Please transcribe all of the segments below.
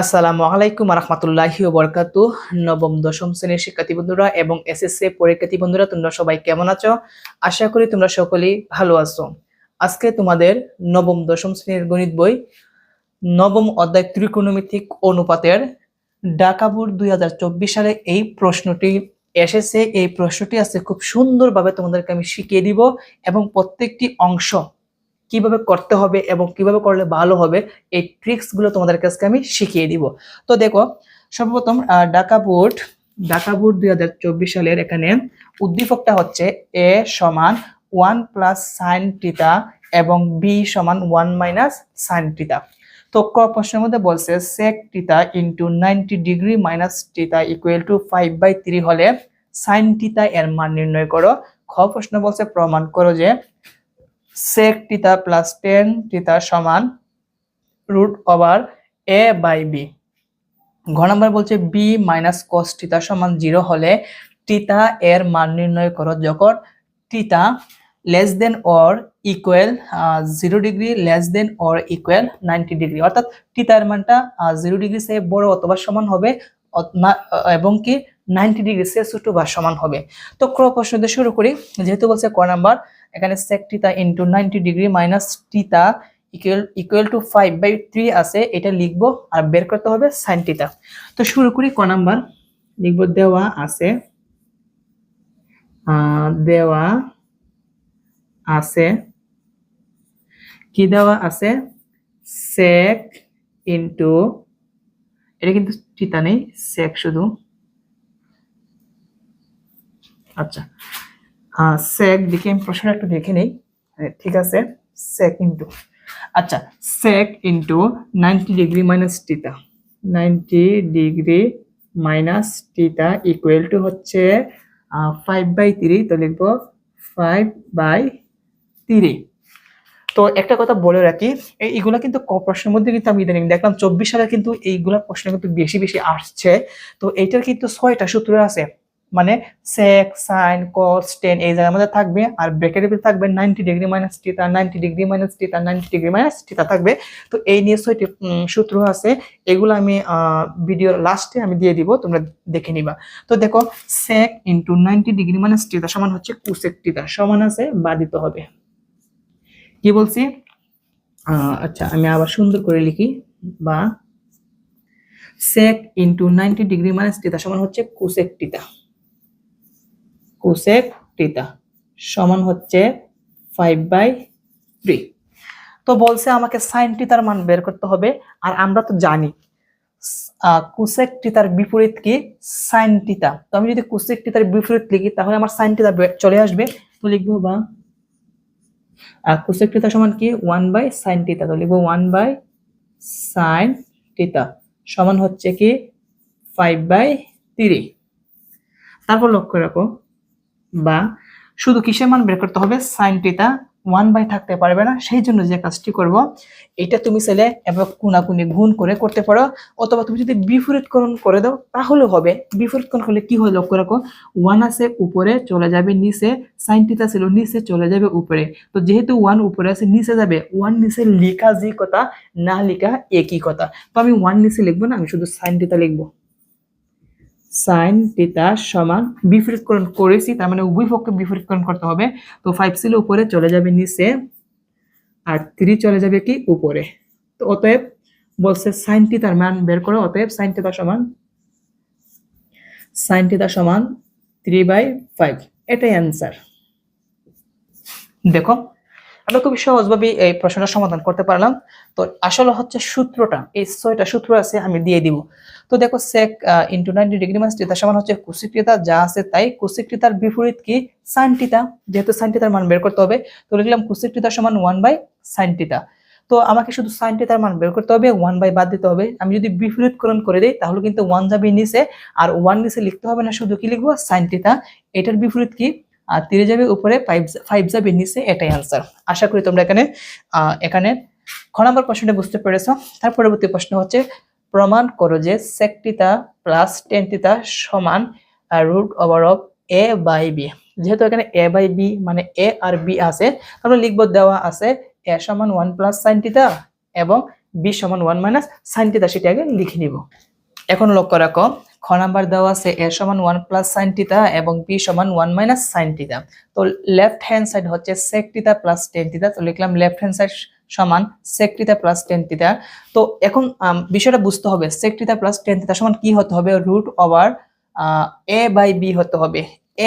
আসসালামু আলাইকুম রহমতুল্লাহি বরকাত। নবম, দশম শ্রেণির শিক্ষার্থী বন্ধুরা এবং এসএসসি পরীক্ষার্থী বন্ধুরা, তোমরা সবাই কেমন আছো? আশা করি তোমরা সকলেই ভালো আছো। আজকে তোমাদের নবম, দশম শ্রেণির গণিত বই, নবম অধ্যায় ত্রিকোণমিতিক অনুপাতের ঢাকা বোর্ড দুই সালে এই প্রশ্নটি এসেছে। এই প্রশ্নটি আছে খুব সুন্দরভাবে তোমাদেরকে আমি শিখিয়ে দিব এবং প্রত্যেকটি অংশ কীভাবে করতে হবে এবং কীভাবে করলে ভালো হবে, এই ট্রিক্সগুলো তোমাদের কাছে আমি শিখিয়ে দিব। তো দেখো, সর্বপ্রথম ঢাকা বোর্ড ঢাকা বোর্ড দুই হাজার চব্বিশ সালের এখানে উদ্দীপকটা হচ্ছে এ সমান ওয়ান প্লাস সাইন টিতা এবং বি সমান ওয়ান মাইনাস সাইন টিতা তো ক প্রশ্নের মধ্যে বলছে sec theta into ninety degree minus theta equal to five by three হলে সাইন টিতা এর মান নির্ণয় করো। খ প্রশ্ন বলছে, প্রমাণ করো যে sec theta plus ten theta সমান root over a by b ঘ নাম্বার বলছে বি মাইনাস কস থিটা সমান জিরো হলে থিটা এর মান নির্ণয় করো যখন theta less than or equal zero degree less than or equal ninety degree অর্থাৎ থিটা এর মানটা জিরো ডিগ্রি সে বড় অথবা সমান হবে এবং কি নাইনটি ডিগ্রি সে ছোট বা সমান হবে। তো ক্র প্রশ্ন দিয়ে শুরু করি, যেহেতু বলছে ক নাম্বার এখানে sec theta into ninety degree minus theta equal equal to five by three আছে, এটা লিখব আর বের করতে হবে সাইন থিটা তো শুরু করি, ক নাম্বার? লিখব দেওয়া আছে দেওয়া আছে, কি দেওয়া আছে? sec ইন্টু এটা কিন্তু থিটা নেই, sec শুধু। আচ্ছা সেক দেখি আমি প্রশ্নটা একটু দেখে নেই। ঠিক আছে? সেক ইন্টু আচ্ছা sec into ninety degree minus theta ninety degree minus theta equal to হচ্ছে ফাইভ বাই থ্রি তো লিখব ফাইভ বাই থ্রি তো একটা কথা বলে রাখি এই- এইগুলা কিন্তু ক প্রশ্নের মধ্যে কিন্তু আমি ইদানিং দেখলাম, চব্বিশ সালে কিন্তু এইগুলা প্রশ্ন কিন্তু বেশি বেশি আসছে। তো এইটার কিন্তু ছয়টা সূত্র আছে। মানে সেক সাইন কস টেন এই জায়গার মধ্যে থাকবে। আর ব্রেকের ভিতরে থাকবে ninety degree minus theta ninety degree minus theta ninety degree minus theta থাকবে। তো এই নিয়ে ছয়টি সূত্র আছে। এগুলো আমি ভিডিওর লাস্টে আমি দিয়ে দিব, তোমরা দেখে নিবা। তো দেখো into ninety degree minus theta সমান হচ্ছে কুসেক টিটা সমান আছে বা দিতে হবে। কি বলছি? আচ্ছা আমি আবার সুন্দর করে লিখি, বা into ninety degree minus theta সমান হচ্ছে কুসেক টিটা কোসেক টিটা সমান হচ্ছে ফাইভ বাই থ্রি তো বলছে আমাকে সাইন টিতার মান বের করতে হবে, আর আমরা তো জানি কুসেক টিতার বিপরীত কি? সাইন টিতা তো আমি যদি কুসেক টিতার বিপরীত লিখি, তাহলে আমার সাইন টিতা চলে আসবে। তো লিখব বা কুসেক টিতা সমান কি? ওয়ান বাই সাইন টিতা তো লিখব ওয়ান বাই সাইন টিতা সমান হচ্ছে কি? ফাইভ বাই থ্রি তারপর লক্ষ্য রাখো বা শুধু কিসের মান বের করতে হবে? সাইন টিটা ওয়ান বাই থাকতে পারবে না। সেই জন্য যে কাজটি করব, এটা তুমি চাইলে এবার কোনাকুনি গুণ করে করতে পারো। অথবা তুমি যদি বিপরীতকরণ করে দাও, তাহলে হবে। বিপরীতকরণ করলে কি হয়? লক্ষ্য রাখো ওয়ান আছে উপরে, চলে যাবে নিচে। সাইন টিটা ছিল নিচে, চলে যাবে উপরে। তো যেহেতু ওয়ান উপরে আছে, নিচে যাবে। ওয়ান নিচে লেখা যে কথা, না লেখা একই কথা। তো আমি ওয়ান নিচে লিখব না, আমি শুধু সাইন টিটা লিখব। সাইন টিটা সমান, বিপরীতকরণ করেছি, তার মানে উভয় পক্ষে বিপরীতকরণ করতে হবে। তো ফাইভ ছিল উপরে, চলে যাবে নিচে, আর থ্রি চলে যাবে কি উপরে। তো অতএব বলছে সাইন টিটার মান বের করো, অতএব সাইন টিটা সমান সাইন টিটা সমান থ্রি বাই ফাইভ এটাই অ্যান্সার দেখো আমরা খুবই সহজভাবে এই প্রশ্নটা সমাধান করতে পারলাম। তো আসলে হচ্ছে সূত্রটা, এই ছয়টা সূত্র আছে, আমি দিয়ে দিব। তো দেখো sec into ninety degree minus theta সমান হচ্ছে কুসিকৃতা যা আছে তাই কুসিকৃতার বিপরীত কি? সাইন টিতা যেহেতু সাইন টিতার মান বের করতে হবে, তো লিখলাম কুসিকৃতা সমান ওয়ান বাই সাইন টিতা তো আমাকে শুধু সাইন টিতার মান বের করতে হবে ওয়ান বাই বাদ দিতে হবে। আমি যদি বিপরীতকরণ করে দিই, তাহলে কিন্তু ওয়ান যাবে নিচে, আর ওয়ান নিচে লিখতে হবে না, শুধু কি লিখব? সাইন টিতা এটার বিপরীত কি? আর তিরে যাবে উপরে ফাইভ ফাইভ যাবে নিচে এটাই আনসার আশা করি তোমরা এখানে এখানে খ নম্বর প্রশ্নটা বুঝতে পেরেছ। তার পরবর্তী প্রশ্ন হচ্ছে, প্রমাণ করো যে থিটা প্লাস টেন থিটা সমান root over of A by B যেহেতু এখানে এ বাই বি মানে এ আর বি আছে, তাহলে লিখব দেওয়া আছে এ সমান ওয়ান প্লাস সাইন থিটা এবং বি সমান ওয়ান মাইনাস সাইন টিতা সেটা আগে লিখে নিব। এখন লক্ষ্য রাখো খ নাম্বার দেওয়া আছে, এ সমান ওয়ান প্লাস সাইন টিতা এবং বি সমান ওয়ান মাইনাস সাইন টিতা তো লেফট হ্যান্ড সাইড হচ্ছে সেক টিতা প্লাস টেন টিতা তো লিখলাম লেফট হ্যান্ড সাইড সমান সেক টিতা প্লাস টেন টিতা তো এখন বিষয়টা বুঝতে হবে সেক টিতা প্লাস টেন টিতা সমান কি হতে হবে? Root over A by B হতে হবে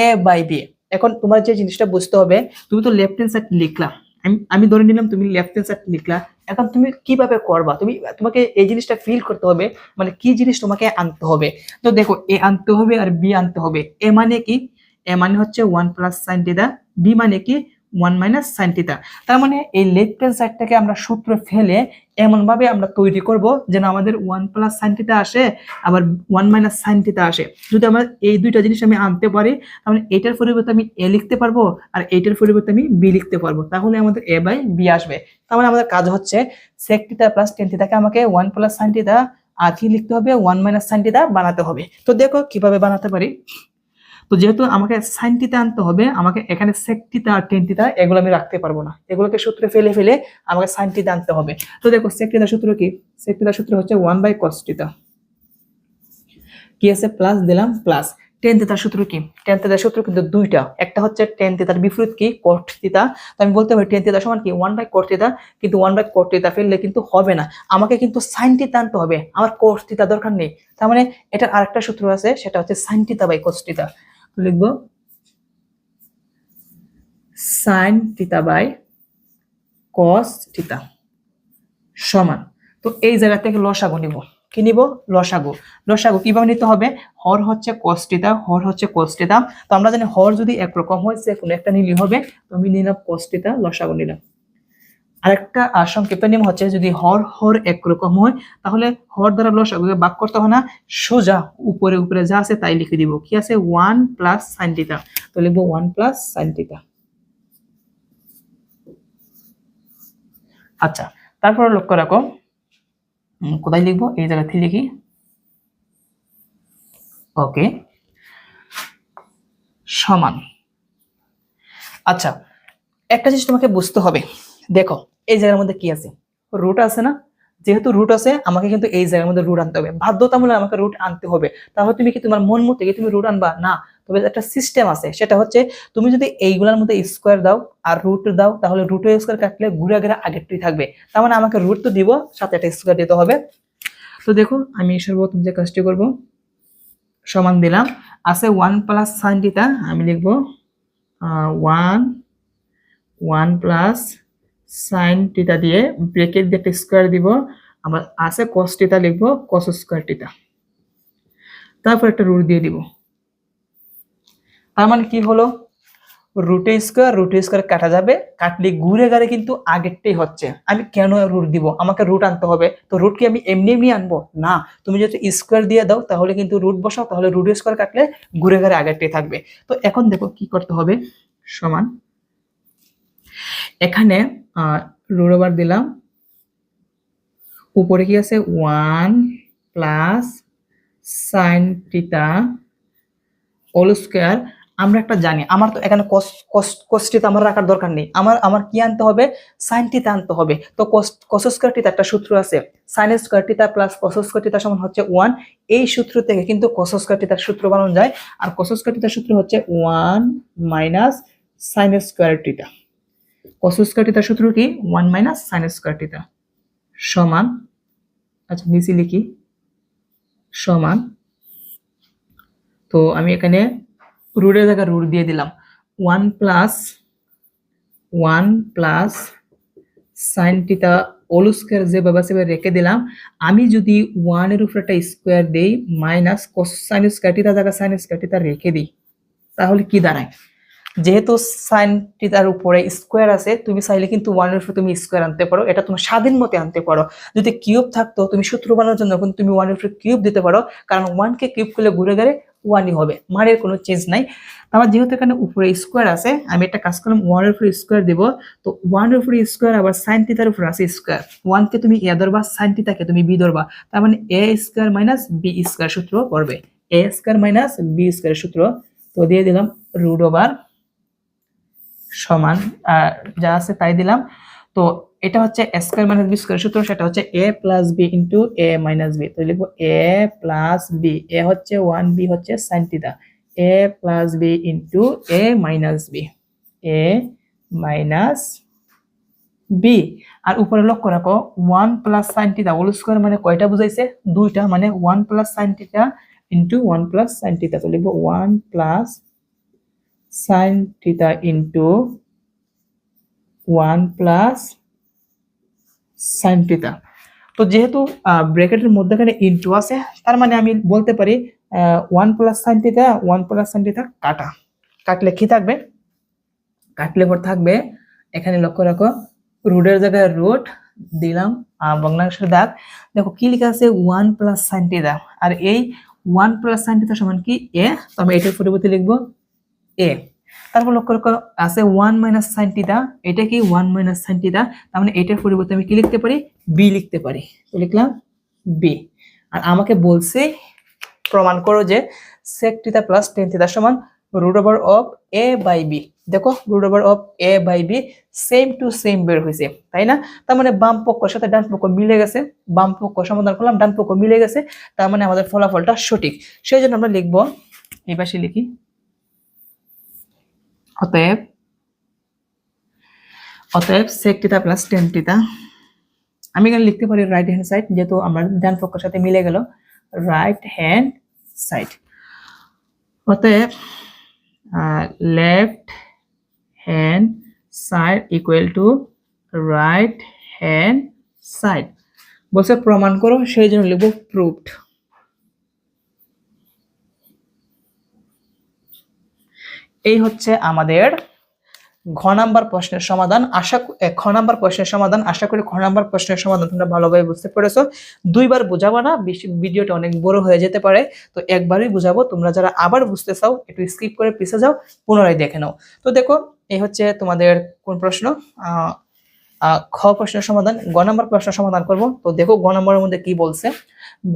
এ বাই বি এখন তোমার যে জিনিসটা বুঝতে হবে, তুমি তো লেফট হ্যান্ড সাইড লিখলা। আমি ধরে নিলাম তুমি লেফট হ্যান্ড সাইড লিখলা। এখন তুমি কীভাবে করবা? তুমি, তোমাকে এই জিনিসটা ফিল করতে হবে মানে কি জিনিস তোমাকে আনতে হবে? তো দেখো, এ আনতে হবে আর বি আনতে হবে। এ মানে কি? এ মানে হচ্ছে one plus sine theta B মানে কি? ওয়ান মাইনাস সাইন টিটা তার মানে এই লেফট হ্যান্ড সাইডটাকে আমরা সূত্র ফেলে এমন ভাবে আমরা তৈরি করব যেন আমাদের ওয়ান প্লাস সাইন টিটা আসে, আবার ওয়ান মাইনাস সাইন টিটা আসে। যদি আমার এই দুইটা জিনিস আমি আনতে পারি, তাহলে এটার পরিবর্তে আমি এ লিখতে পারব আর এইটার পরিবর্তে আমি বি লিখতে পারব। তাহলে আমাদের এ বাই বি আসবে। তাহলে আমাদের কাজ হচ্ছে সেক টিটা প্লাস টেন টিটাকে আমাকে ওয়ান প্লাস সাইন টিটা আর কি লিখতে হবে? ওয়ান মাইনাস সাইন টিটা বানাতে হবে। তো দেখো কীভাবে বানাতে পারি। তো যেহেতু আমাকে সাইন টিটা আনতে হবে, আমাকে এখানে সেক টিটা আর টেন টিটা এগুলো আমি রাখতে পারব না। এগুলোকে সূত্রে ফেলে ফেলে আমাকে সাইন টিটা আনতে হবে। তো দেখো সেক সূত্র কি? সেক সূত্র হচ্ছে ওয়ান বাই কস কি আছে? প্লাস দিলাম প্লাস টেন তেতার সূত্র কি? টেন তেতার সূত্র কিন্তু দুইটা। একটা হচ্ছে টেন তেতার বিপরীত কি? কট তিতা তো আমি বলতে পারি টেন তেতা সমান কি? ওয়ান বাই কট তিতা কিন্তু ওয়ান বাই কট তিতা ফেললে কিন্তু হবে না। আমাকে কিন্তু সাইন আনতে হবে। আমার কোট তিতা দরকার নেই। তার মানে এটার আরেকটা সূত্র আছে, সেটা হচ্ছে সাইন টিতা বাই তো লিখব সাইন টিতা বাই কস টিতা সমান। তো এই জায়গা থেকে লসাগু নিব। কি নিব? লসাগু। লসাগু কীভাবে নিতে হবে? হর হচ্ছে কষ্টিতা হর হচ্ছে কষ্টিতা তো আমরা জানি হর যদি একরকম হয় সে কোনো একটা নিলে হবে। তো আমি নিলাম কষ্টিতা লসাগু নিলাম। আরেকটা আর সংক্ষিপ্ত নিয়ম হচ্ছে যদি হর হর একরকম হয়, তাহলে হর দ্বারা লসাগুকে বাক করতে হবে না, সোজা উপরে উপরে যা আছে তাই লিখে দিব। কি আছে? ওয়ান প্লাস সাইন টিতা তো লিখব ওয়ান প্লাস সাইন টিতা আচ্ছা তারপরে লক্ষ্য রাখো। কোথায় লিখব? এই জায়গাতে লিখি। ওকে। সমান। আচ্ছা একটা জিনিস তোমাকে বুঝতে হবে। দেখো এই জায়গার মধ্যে কি আছে? রুট আছে না? যেহেতু রুট আছে, আমাকে কিন্তু এই জায়গার মধ্যে রুট আনতে হবে। বাধ্যতামূলক আমাকে রুট আনতে হবে। তাহলে তুমি কি তোমার মন মতো কি তুমি রুট আনবা? না। তবে একটা সিস্টেম আছে। সেটা হচ্ছে তুমি যদি এইগুলোর মধ্যে স্কোয়ার দাও আর রুট দাও, তাহলে রুট স্কোয়ার কাটলে ঘুরে ঘুরে আগেরটাই থাকবে। তার মানে আমাকে রুট তো দিব, সাথে একটা স্কোয়ার দিতে হবে। তো দেখো, আমি সর্বপ্রথম যে কাজটি করব, সমান দিলাম। আছে ওয়ান প্লাস সাইন আমি লিখব one one plus sine theta দিয়ে ব্রেকেট দিয়ে একটা স্কোয়ার দিব। আবার আছে কস টিটা লিখব কস স্কোয়ার টিটা তারপর একটা রুট দিয়ে দিব। তার মানে কি হলো? রুটে স্কোয়ার রুটে স্কোয়ার কাটা যাবে। কাটলে ঘুরে গাড়ে কিন্তু আগেরটাই হচ্ছে। আমি কেন রুট দিব? আমাকে রুট আনতে হবে। তো রুট কি আমি এমনি এমনি আনব? না। তুমি যদি স্কোয়ার দিয়ে দাও, তাহলে কিন্তু রুট বসাও। তাহলে রুট স্কোয়ার কাটলে ঘুরে গাড়ে আগেরটাই থাকবে। তো এখন দেখো কি করতে হবে? সমান এখানে রুট ওভার দিলাম। উপরে কি আছে? One plus sine theta whole square. আমরা একটা জানি, আমার তো এখানে কষ্টিতে আমার রাখার দরকার নেই। আমার আমার কি আনতে হবে? সাইন টিতা আনতে হবে। তো কস স্কোয়ার টিতা একটা সূত্র আছে। Sine square theta plus cos square theta সমান হচ্ছে ওয়ান। এই সূত্র থেকে কিন্তু কস স্কোয়ার টিতার সূত্র বানানো যায়। আর কস স্কোয়ার টিতার সূত্র হচ্ছে one minus sine square theta cos square সূত্র কি? One minus sine square theta সমান আচ্ছা নিচে লিখি। সমান। তো আমি এখানে রুটের জায়গায় রুট দিয়ে দিলাম। One plus one plus sine theta whole square যেভাবে সেভাবে রেখে দিলাম। আমি যদি ওয়ানের উপরে একটা স্কোয়ার দেই, minus cos sine square theta জায়গা সাইন স্কোয়ার রেখে দিই, তাহলে কি দাঁড়ায়? যেহেতু সাইন টিটার উপরে স্কোয়ার আছে, তুমি চাইলে কিন্তু ওয়ানের উপরে তুমি স্কোয়ার আনতে পারো। এটা তোমার স্বাধীন মতে আনতে পারো। যদি কিউব থাকতো, তুমি সূত্র বানানোর জন্য কিন্তু তুমি ওয়ানের উপরে কিউব দিতে পারো। কারণ ওয়ানকে কিউব করলে ঘুরে গেলে ওয়ানই হবে। মানের কোনো চেঞ্জ নাই। আমার যেহেতু এখানে উপরে স্কোয়ার আছে, আমি একটা কাজ করলাম ওয়ানের উপরে স্কোয়ার দেবো। তো ওয়ানের উপরে স্কোয়ার আবার সাইন টিতার উপরে আছে স্কোয়ার ওয়ানকে তুমি এ ধরবা সাইন টিতাকে তুমি বি ধরবা। তার মানে A square minus B square সূত্র পড়বে। A square minus B square সূত্র। তো দিয়ে দিলাম রুট ওভার সমান যা আছে তাই দিলাম। তো এটা হচ্ছে A square minus B square সূত্র সেটা হচ্ছে A plus B into A minus B তো লিখব এ প্লাস বি এ হচ্ছে ওয়ান বি হচ্ছে sine theta A plus B into A minus B A minus B আর উপরে লক্ষ্য রাখো one plus sine theta whole square মানে কয়টা বুঝাইছে? দুইটা মানে one plus sine theta into one plus sine theta তো লিখব one plus sine theta into one plus sine theta তো যেহেতু ব্র্যাকেটের মধ্যেখানে ইন্টু আছে, তার মানে আমি বলতে পারি one plus sine theta one plus sine theta কাটা। কাটলে কি থাকবে? কাটলে পর থাকবে? এখানে লক্ষ্য রাখো রুটের জায়গায় রুট দিলাম ভগ্নাংশের দাগ। দেখো কি লেখা আছে? ওয়ান প্লাস সাইন আর এই ওয়ান প্লাস সাইন সমান কি? এ তো আমি এটার পরিবর্তে লিখব এ তারপর লক্ষ্য রাখো আছে ওয়ান মাইনাস সাইন এটা কি ওয়ান মাইনাস সাইন তার মানে এটার পরিবর্তে আমি কি লিখতে পারি? বি লিখতে পারি। তো লিখলাম বি আর আমাকে বলছে, প্রমাণ করো যে sec থিটা প্লাস টেন সমান root over of A by B দেখো root over of A by B same to same বের হয়েছে, তাই না? তার মানে বাম পক্ষের সাথে ডান পক্ষ মিলে গেছে। বাম পক্ষ সমাধান করলাম, ডান পক্ষ মিলে গেছে। তার মানে আমাদের ফলাফলটা সঠিক। সেই জন্য আমরা লিখব, এই পাশে লিখি অতএব অতএব sec theta plus tan theta আমি এখানে লিখতে পারি রাইট হ্যান্ড সাইড যেহেতু আমার ডান পক্ষের সাথে মিলে গেল। রাইট হ্যান্ড সাইড অতএব left hand side equal to right hand side বলছে প্রমাণ করো, সেই জন্য লিখব প্রুফড এই হচ্ছে আমাদের ঘ নাম্বার প্রশ্নের সমাধান। আশা খ নাম্বার প্রশ্নের সমাধান। আশা করি খ নাম্বার প্রশ্নের সমাধান তোমরা ভালোভাবে বুঝতে পেরেছ। দুইবার বোঝাবো না ভিডিওটা অনেক বড় হয়ে যেতে পারে। তো একবারই বুঝাবো, তোমরা যারা আবার বুঝতে চাও, একটু স্কিপ করে পিছে যাও, পুনরায় দেখে নাও। তো দেখো, এই হচ্ছে তোমাদের কোন প্রশ্ন? খ প্রশ্নের সমাধান, গ নাম্বার প্রশ্ন সমাধান করব। তো দেখো গ নাম্বারের মধ্যে কি বলছে?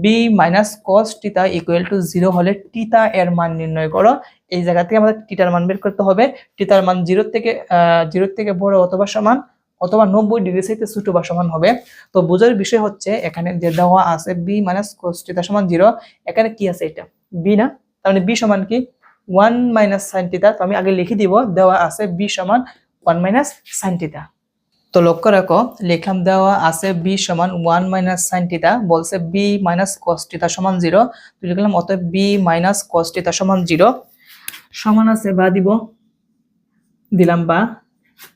B minus cos theta equal to zero হলে টিতা এর মান নির্ণয় করো। এই জায়গা থেকে আমাদের টিটার মান বের করতে হবে। টিটার মান জিরো থেকে জিরো থেকে বড় অথবা সমান, অথবা নব্বই ডিগ্রি সাইতে ছোট বা সমান হবে। তো বোঝার বিষয় হচ্ছে, এখানে যে দেওয়া আছে বি মাইনাস কস টিতা সমান জিরো এখানে কি আছে এটা? বি না? তার মানে বি সমান কি? ওয়ান মাইনাস সাইন টিতা তো আমি আগে লিখে দিব, দেওয়া আছে বি সমান ওয়ান মাইনাস সাইন টিতা তো লক্ষ্য রাখো, লেখাম দেওয়া আছে বি সমান ওয়ান মাইনাস সাইন টিতা বলছে বি মাইনাস কস টিতা সমান জিরো। তো লিখলাম, অতএব বি মাইনাস কস টিতা সমান জিরো। সমান আছে বা দিব? দিলাম বা।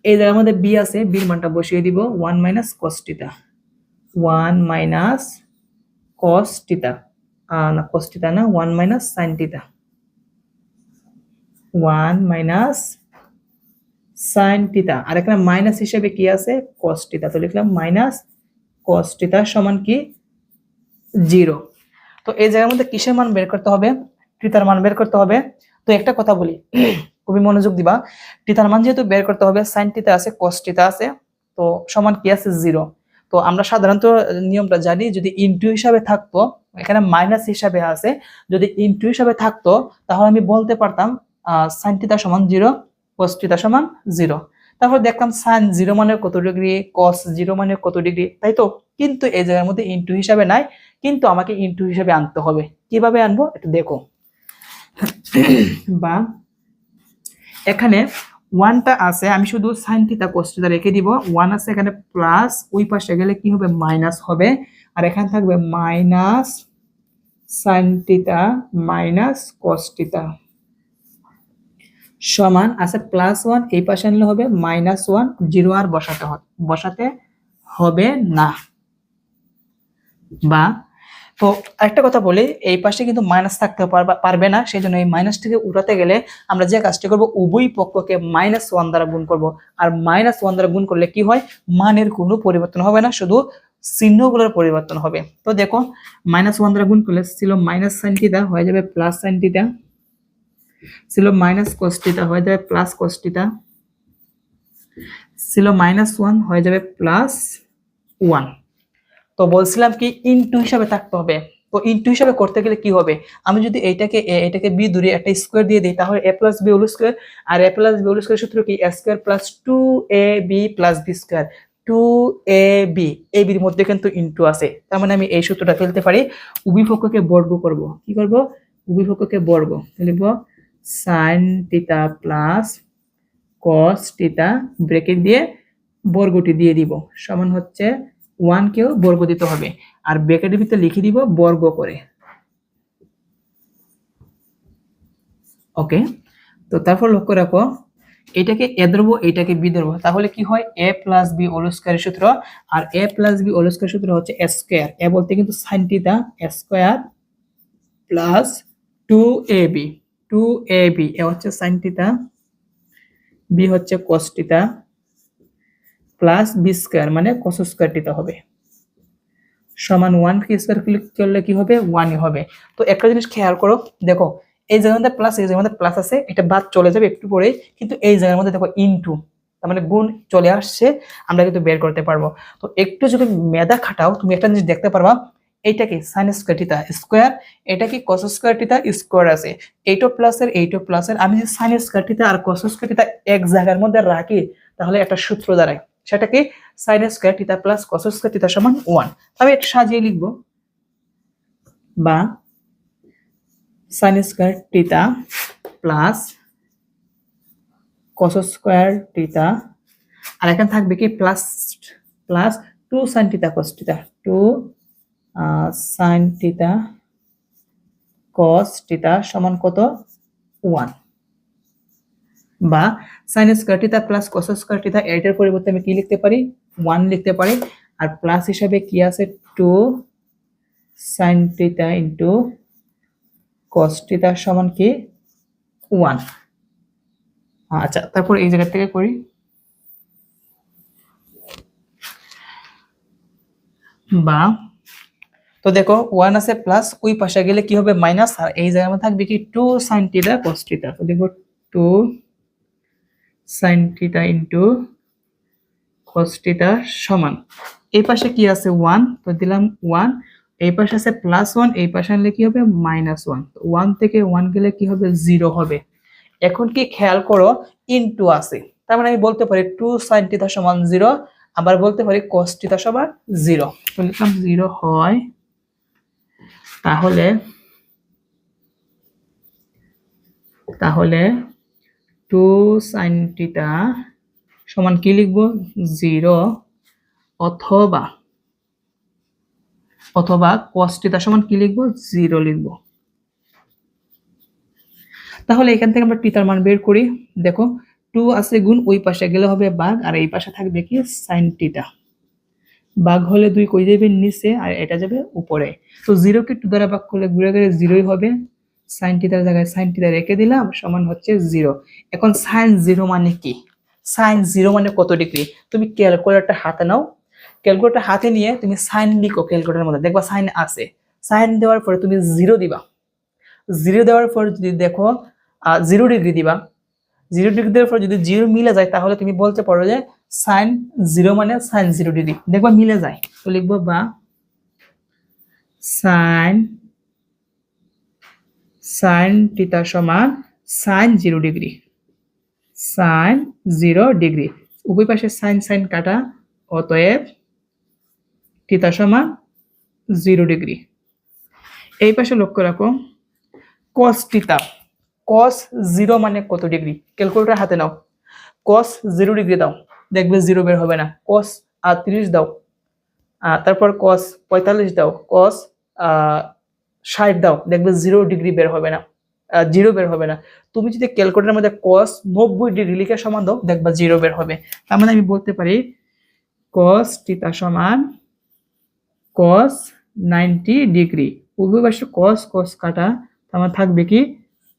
এই জায়গার মধ্যে বি আছে, বির মানটা বসিয়ে দিব, one minus cos theta one minus cos theta না, কস টিতা না, one minus sine theta one minus sine theta আর এখানে মাইনাস হিসেবে কি আছে? কস টিতা তো লিখলাম মাইনাস কস টিতা সমান কি? জিরো তো এই জায়গার মধ্যে কিসের মান বের করতে হবে? টিতার মান বের করতে হবে। তো একটা কথা বলি। খুবই মনোযোগ দিবা। টিতার মান যেহেতু বের করতে হবে সাইন টিতা আছে কস টিতা আছে, তো সমান কি আছে? জিরো তো আমরা সাধারণত নিয়মটা জানি, যদি ইনটু হিসাবে থাকতো, এখানে মাইনাস হিসাবে আছে, যদি ইনটু হিসাবে থাকতো, তাহলে আমি বলতে পারতাম সাইন টিতা সমান জিরো কস টিতা সমান জিরো তারপর দেখলাম সাইন জিরো মানে কত ডিগ্রি কস জিরো মানে কত ডিগ্রি তাই তো? কিন্তু এই জায়গার মধ্যে ইনটু হিসাবে নাই, কিন্তু আমাকে ইনটু হিসাবে আনতে হবে। কীভাবে আনব? একটু দেখো। বা এখানে ওয়ানটা আছে, আমি শুধু সাইন থিতা কোস থিতা রেখে দিব। ওয়ান আছে এখানে প্লাস ওই পাশে গেলে কি হবে? মাইনাস হবে। আর এখানে থাকবে minus sine theta minus cos theta সমান আছে প্লাস ওয়ান এই পাশে আনলে হবে মাইনাস ওয়ান জিরো আর বসাতে বসাতে হবে না। বা, তো একটা কথা বলি, এই পাশে কিন্তু মাইনাস থাকতে পারবা- না সেই জন্য এই মাইনাসটিকে উঠাতে গেলে আমরা যে কাজটি করব, উভয় পক্ষকে মাইনাস ওয়ান দ্বারা গুণ করব। আর মাইনাস ওয়ান দ্বারা গুণ করলে কি হয়? মানের কোনো পরিবর্তন হবে না, শুধু চিহ্নগুলোর পরিবর্তন হবে। তো দেখো মাইনাস ওয়ান দ্বারা গুণ করলে ছিল মাইনাস সাইন টিটা হয়ে যাবে প্লাস সাইন টিটা ছিল মাইনাস কস্টিটা হয়ে যাবে প্লাস কস্টিটা ছিল মাইনাস ওয়ান হয়ে যাবে প্লাস ওয়ান তো বলছিলাম কি ইনটু হিসাবে থাকতে হবে। তো ইনটু হিসাবে করতে গেলে কি হবে? আমি যদি এইটাকে এ, এটাকে বি দূরে একটা স্কোয়ার দিয়ে দিই, তাহলে এ প্লাস বি স্কোয়ার আর এ প্লাস বি স্কোয়ার সূত্র কি? A square plus two A B plus B square two A B A বির মধ্যে কিন্তু ইনটু আছে। তার মানে আমি এই সূত্রটা ফেলতে পারি। উভিপক্ষকে বর্গ করব। কি করব? উভিপক্ষকে বর্গ। লিখব sine theta plus cos theta bracket দিয়ে বর্গটি দিয়ে দিব। সমান হচ্ছে ওয়ানকেও বর্গ দিতে হবে। আর ব্রেকেটের ভিতরে লিখে দিব বর্গ করে। ওকে তো তারপর লক্ষ্য রাখো, এটাকে, এ ধরবো এটাকে বি ধরবো তাহলে কি হয়? এ প্লাস বি হোল স্কয়ারের সূত্র। আর A plus B whole square সূত্র হচ্ছে এ স্কয়ার এ বলতে কিন্তু sine A square plus two A B two A B A হচ্ছে সাইন থিটা বি হচ্ছে থিটা প্লাস বি স্কয়ার মানে কস স্কয়ার থিটা হবে। সমান ওয়ান কি স্কয়ার ক্লিক করলে কি হবে? ওয়ানই হবে। তো একটা জিনিস খেয়াল করো, দেখো, এই জায়গার মধ্যে প্লাস এই জায়গার মধ্যে প্লাস আছে, এটা বাদ চলে যাবে একটু পরেই, কিন্তু এই জায়গার মধ্যে দেখো ইনটু তার মানে গুণ চলে আসছে, আমরা কিন্তু বের করতে পারব। তো একটু যদি মেধা খাটাও, তুমি একটা জিনিস দেখতে পারবা এইটা কি সাইন স্কোয়ার টিতা স্কোয়ার এটা কি কস স্কোয়ার টিতা স্কোয়ার আছে। এইটো প্লাসের এইটো প্লাসের আমি যদি সাইন স্কোয়ার টিতা আর কস স্কোয়ার টিতা এক জায়গার মধ্যে রাখি, তাহলে একটা সূত্র দাঁড়ায়। সেটা কি sine square theta plus cos square theta সমান ওয়ান আমি এটা সাজিয়ে লিখব। বা sine square theta plus cos square theta আর এখানে থাকবে কি plus plus two sine theta cos theta two sine theta cos theta সমান কত? ওয়ান বা sine square theta plus cos square theta এটার পরিবর্তে আমি কি লিখতে পারি? ওয়ান লিখতে পারি। আর প্লাস হিসাবে কি আছে? Two sine theta into cos theta সমান কি? ওয়ান আচ্ছা তারপর এই জায়গা থেকে করি। বা তো দেখো ওয়ান আছে প্লাস ওই পাশে গেলে কি হবে? মাইনাস আর এই জায়গার মধ্যে থাকবে কি? Two sine theta cos theta তো দেখো two sine theta into cos theta সমান। এই পাশে কি আছে? ওয়ান তো দিলাম ওয়ান এই পাশে আছে প্লাস ওয়ান এই পাশে আনলে কি হবে? মাইনাস ওয়ান ওয়ান থেকে ওয়ান গেলে কি হবে? জিরো হবে। এখন কি খেয়াল করো ইনটু আছে। তার মানে আমি বলতে পারি টু সাইন টিথা সমান জিরো আবার বলতে পারি কস টিথা সমান জিরো লিখলাম জিরো হয় তাহলে তাহলে টু সাইন টিথা সমান কি লিখব? জিরো অথবা অথবা cos সমান কি লিখব? জিরো লিখব। তাহলে এখান থেকে আমরা টিতার মান বের করি। দেখো টু আছে গুণ, ওই পাশে গেলে হবে বাঘ, আর এই পাশে থাকবে কি? সাইন টিটা বাঘ হলে দুই কই যাবে নিচে, আর এটা যাবে উপরে। তো জিরোকে টু দ্বারা ভাগ করলে ঘুরে গেলে জিরোই হবে। সাইন টিটার জায়গায় সাইন টিটা রেখে দিলাম, সমান হচ্ছে জিরো এখন সাইন জিরো মানে কি? সাইন জিরো মানে কত ডিগ্রি তুমি ক্যালকুলেটরটা হাতে নাও। ক্যালকুলেটর হাতে নিয়ে তুমি সাইন লিখো ক্যালকুলেটরের মধ্যে। দেখবা সাইন আছে। সাইন দেওয়ার পরে তুমি জিরো দিবা। জিরো দেওয়ার পর যদি দেখো জিরো ডিগ্রি দিবা। জিরো ডিগ্রি দেওয়ার পর যদি জিরো মিলে যায়, তাহলে তুমি বলতে পারো যে সাইন জিরো মানে সাইন জিরো ডিগ্রি দেখবা মিলে যায়। তো লিখব বা সাইন সাইন টিতা সমান sine zero degree sine zero degree উভয় পাশে সাইন সাইন কাটা, অতএব থিতা সমান জিরো ডিগ্রি এই পাশে লক্ষ্য রাখো কস টিতা কস জিরো মানে কত ডিগ্রি ক্যালকুলেটর হাতে নাও। কস জিরো ডিগ্রি দাও। দেখবে জিরো বের হবে না। কস আটত্রিশ দাও। তারপর কস পঁয়তাল্লিশ দাও। কস ষাট দাও। দেখবে জিরো ডিগ্রি বের হবে না। জিরো বের হবে না। তুমি যদি ক্যালকুলেটারের মধ্যে কস নব্বই ডিগ্রি লিখে সমান দাও, দেখবা জিরো বের হবে। তার মানে আমি বলতে পারি কস টিতা সমান কস নাইনটি ডিগ্রি উভয় পাশে কস কস কাটা আমার থাকবে কি?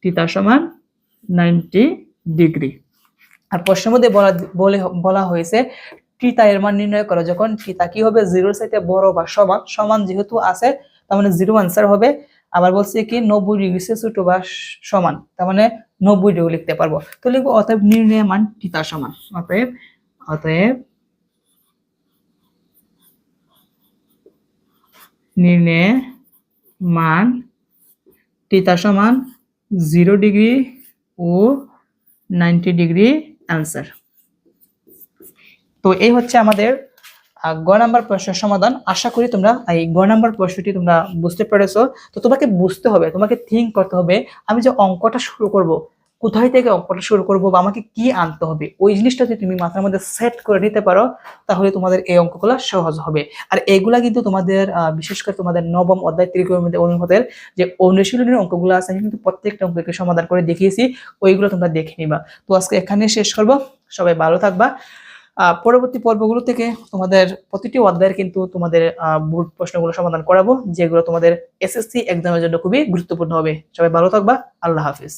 টিতা সমান নাইনটি ডিগ্রি আর প্রশ্নের মধ্যে বলা বলে হয়েছে টিতা এর মান নির্ণয় করো। যখন টিতা কি হবে? জিরোর সাথে বড় বা সমান সমান যেহেতু আছে, তার মানে জিরো আনসার হবে। আবার বলছে কি, নব্বই ডিগ্রি ছোট বা সমান, তার মানে নব্বই ডিগ্রি লিখতে পারব। তো লিখব, অতএব নির্ণয় মান টিতা সমান। অতএব অতএব নির্ণয় মান টিতা সমান জিরো ডিগ্রি ও নাইনটি ডিগ্রি অ্যান্সার তো এই হচ্ছে আমাদের গ নাম্বার প্রশ্নের সমাধান। আশা করি তোমরা এই গ নাম্বার প্রশ্নটি তোমরা বুঝতে পেরেছ। তো তোমাকে বুঝতে হবে, তোমাকে থিঙ্ক করতে হবে। আমি যে অঙ্কটা শুরু করব কোথায় থেকে অঙ্কটা শুরু করব বা আমাকে কি আনতে হবে? ওই জিনিসটা যদি তুমি মাথার মধ্যে সেট করে নিতে পারো, তাহলে তোমাদের এই অঙ্কগুলো সহজ হবে। আর এইগুলা কিন্তু তোমাদের বিশেষ করে তোমাদের নবম অধ্যায় ত্রিকোণমিতি অনুপাতের যে অনুশীলনের অঙ্কগুলো আছে, আমি কিন্তু প্রত্যেকটা অঙ্ককে সমাধান করে দেখিয়েছি, ওইগুলো তোমরা দেখে নিবা। তো আজকে এখানে শেষ করব। সবাই ভালো থাকবা। পরবর্তী পর্বগুলো থেকে তোমাদের প্রতিটি অধ্যায়ের কিন্তু তোমাদের বোর্ড প্রশ্নগুলো সমাধান করাবো, যেগুলো তোমাদের এসএসসি এক্সামের জন্য খুবই গুরুত্বপূর্ণ হবে। সবাই ভালো থাকবা। আল্লাহ হাফিজ।